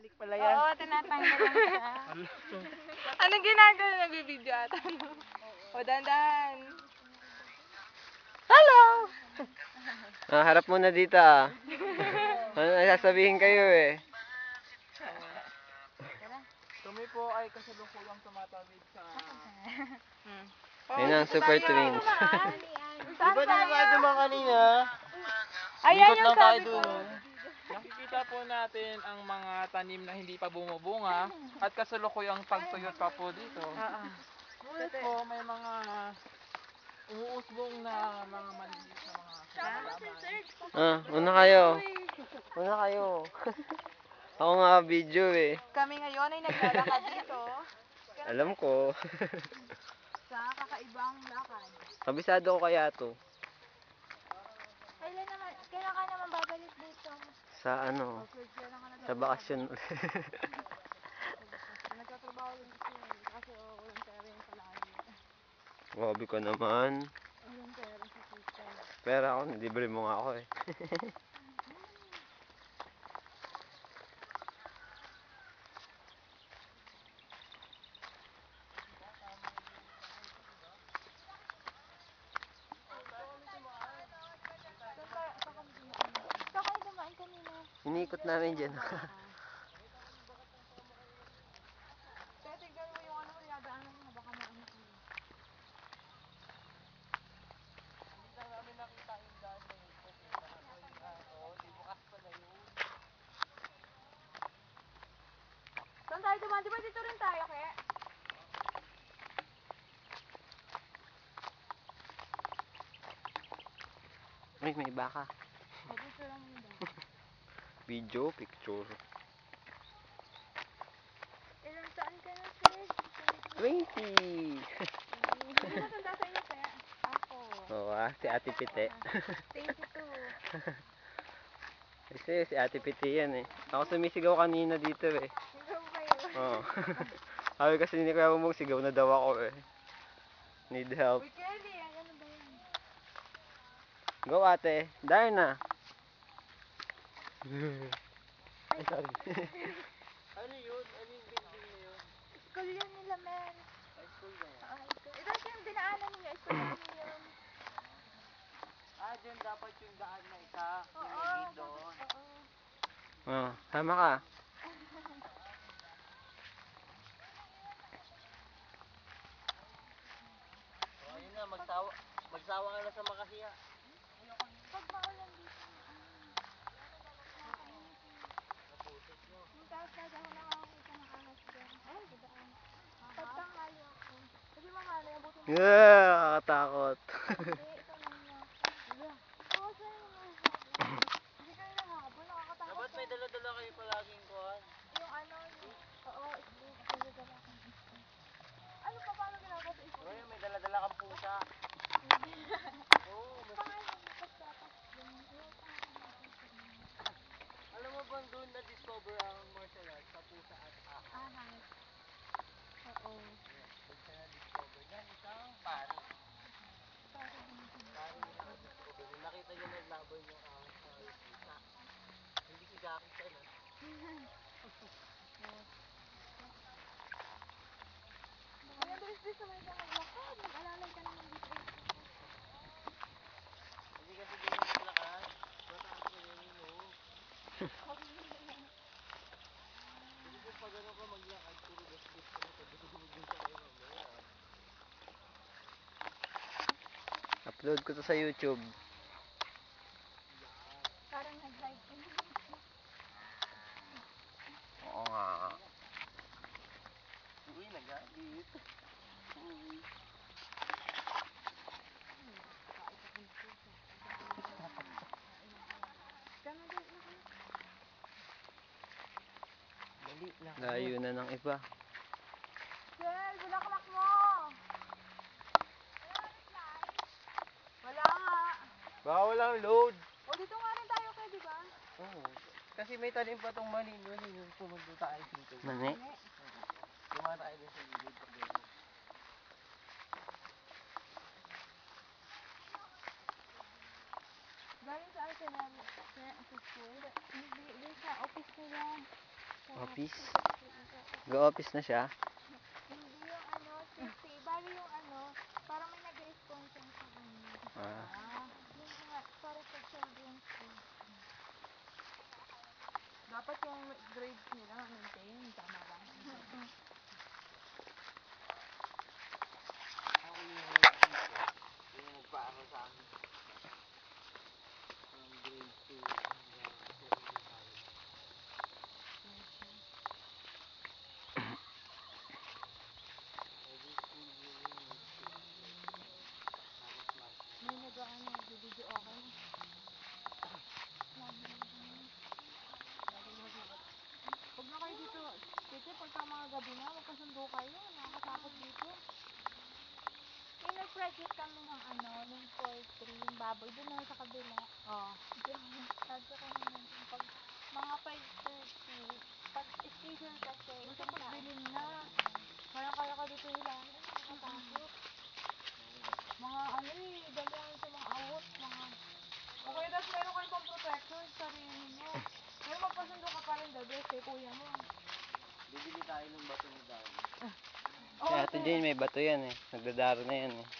Bumalik pala yan. Oo, tinatanggal lang siya. Anong ginagawa? Nagbibideo ata. O, dandan. Hello! Ah, harap muna dito ah. Ano na sasabihin kayo eh? Kami po ay kasalukuyang tumatawid sa... Hmm. Yun ang super twins. Di ba tayo nga dumaan kanina? Ayan yung tayo sabi ko. Nakikita po natin ang mga tanim na hindi pa bumubunga at kasalukuyang pagtuyot pa po dito. Oo. Ngunit po may mga umuusbong na mga maliliit na mga halaman. Ah, una kayo. Una kayo. Ako nga video eh. Kami ngayon ay naglalakad dito Alam ko. sa kakaibang lakad. Kabisado ko kaya to. Kailan naman, kailan ka naman babalik dito? Sa ano? Kailan ka na Sa bakasyon ulit. Nagtatrabaho din kasi yun. Kasi oh, walang pera yung palagi. Grabe ka naman. Walang pera sa tita. Pero ako, libre mo nga ako eh. Saan kayo dumaan kanina? Inikot namin dyan. Saan tayo dumaan? Di ba dito rin tayo, kaya? Ay, may baka. O, dito lang yun daw. Video, picture. Ilang saan ka na, Fred? 20! Hindi matanda sa inyo, kaya? Ako. Oo ah, si Ate Pite. 22. Kasi si Ate Pite yan eh. Ako sumisigaw kanina dito eh. Ikaw ba yun? Oo. Sabi kasi ni Kuya Bumong, sigaw na daw ako eh. Need help. Uy, Kelly, ano ba yan? Go ate. Darna. Ay, sorry. Ano yun? Ano yung building na yun? School yun nila, men. High school na yan? Ah, school. Ito siya yung dinaanan ninyo. School namin yun. Ah, dyan dapat yung daan na isa. Oo. Lead doon. Oo. Oh, sama ka. Oh, yun na, magsawa, magsawa ka na sa makasiya. Pag maulan dito. Yung taas na ako nakakita ng ahas dyan. Ay, dadaan. Pagtanghali ako. Sabi mamali, abutin mo. Yeah, nakakatakot. Hindi, ito na niya. Wala. Oo, sa'yo yung ahas. Hindi kayo nakakabon. Nakakatakot. Dapat may dala-dala kayo palaging kuhan. Yung ano. Oo. Ano pa, paano ginagawa sa? Ngayon, may dala-dala kang pusa. Oo, mas... Pangalan, pagtatas. Alam mo bang doon na-discover ang martial arts sa pusa at ahas? Ahas. Oo. Doon siya na-discover. Yan, isang pari. Pari na na-discover. Nung Nakita niya naglaban yung ahas sa pusa. Hindi si Jackie Chan, ah. Kaya bilis-bilis naman siya maglakad. Mag-alalay ka naman dito. Hindi kasi din yung naglakad. Mataas ko yun yun, oh. Hindi ko pag ano ka maglakad, puro gas-gas ka na pagdudugod din sa kayo mamaya. Upload ko to sa YouTube. Parang nag-live na. Oo nga. Uy, nagalit. Layo na ng iba. Sel, bulaklak mo! Wala nga. Walang load. O, dito nga rin tayo kayo, di ba? Oo. Kasi may tanim pa tong mali eh, yung pumunta tayo dito. Mani. Dumaan tayo dun sa gilid. Galing sa atin na sa sa school. Sa office nila. Go-office na siya? Hindi yung ano, safety. Bali yung ano, parang may nag-sponsor sa kanya. Ah. Para sa children's. Dapat yung grades nila maintain. Tama ba? Ako yung nagpaaral sa akin. From grade 2 hanggang 75. Every school year yun, may school. Tapos last year. May nag-ano, video okay. Huwag na kayo dito. Tete, pagka mga gabi na, magkasundo kayo. Nakakatakot dito. Yung nag-project kami ng ano, ng poultry, yung baboy, doon na sa kabila. Oo. Diyan, sabi ko naman, yung pag mga 5.30, pag schedule kasi, ko tao. bilhin na. Kaya kaya ka dito hilangin. Nakakatakot. Mga ano eh, damihan sa mga awot, mga... Okay, tapos meron kayong pang protection sa sarili mo. Pero magpasundo ka pa rin the best kay kuya mo. Bibili tayo ng bato ni Dali. Si Ate Jane, may bato yan eh. Nagdadaro na yan eh.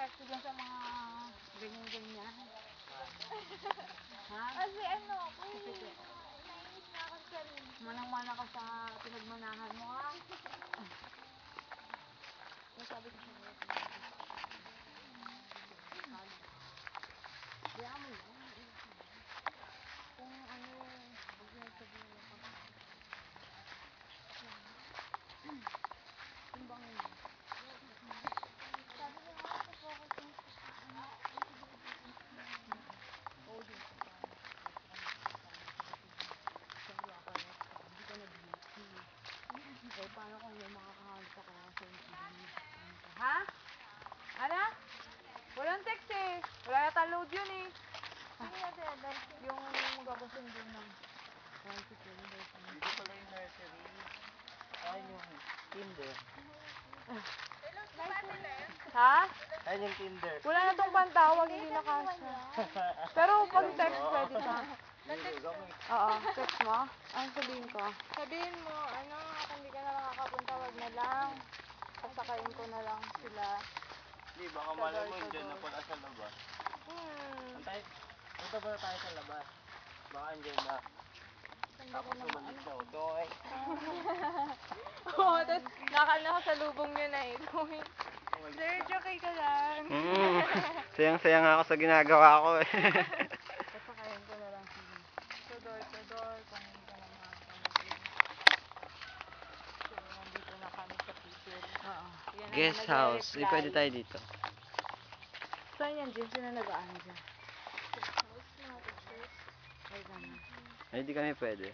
magpa-affect dyan sa mga ganyan-ganyan. ha? Kasi ano, uy, nainis na ako sa sarili. Manang-mana ka sa pinagmanahan mo, ha? Ano sabi ko sa'yo? Kaya mo yan. Kung ano, huwag mo sabihin mo pa. Timbangin mo. Sabi ko nga, focus yung ano, Oo, din sa pa. Siyempre ako, hindi ka nag-beauty. Eh, paano kung may makakahanap ka sa MTV? Ha? Ano? Walang text eh. Wala yata load yun eh. Hindi na sila dahil Yung magkakasundo ng... Dito pala yung nursery. Ayun yung kinder. Ha? Ayun yung kinder. Wala na tong pantawag, hindi na kasha. Pero pag text pwede ka. Oo, text mo. Ano sabihin ko? Sabihin mo, ano, kung hindi ka na nakakapunta, wag na lang. Sasakayin ko na lang sila. Hindi, baka malay mo dyan na pala sa labas. Hmm. Antay, punta ba tayo sa labas? Baka andyan na. Tapos sumalit sa otoy. Oo, tapos nakal na sa lubong niya na eh. Sir, okay ka lang. Mm. Sayang-sayang ako sa ginagawa ko eh. Sasakayin ko na lang door, kung hindi ka. Oo. Guest house. Di pwede tayo dito. Yan, Jim? Sino nag-aano dyan? Ay, gano'n. Ay, di kami pwede.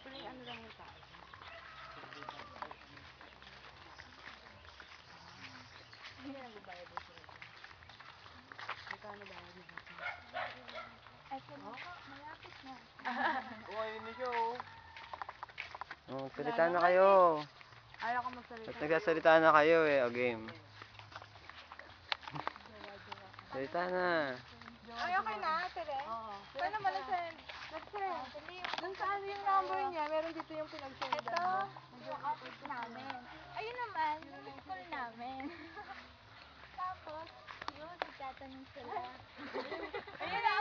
Tuloy ano lang yung tao. Hindi na nagbabayad mo sila. Magkano bayad mo sa? Ay, kung malapit na. Ayun na siya oh. Oh, salita na kayo. Ayaw ko magsalita. Ba't nagsasalita na kayo eh, o game? Salita na. Ay, okay na, tere. Oo. Saan naman na-send? Nag-send. Doon sa ano yung number niya, meron dito yung pinag-send. Ito, yung office namin. Ayun naman, yung school namin. Tapos, yun, nagtatanong sila. Ayun na,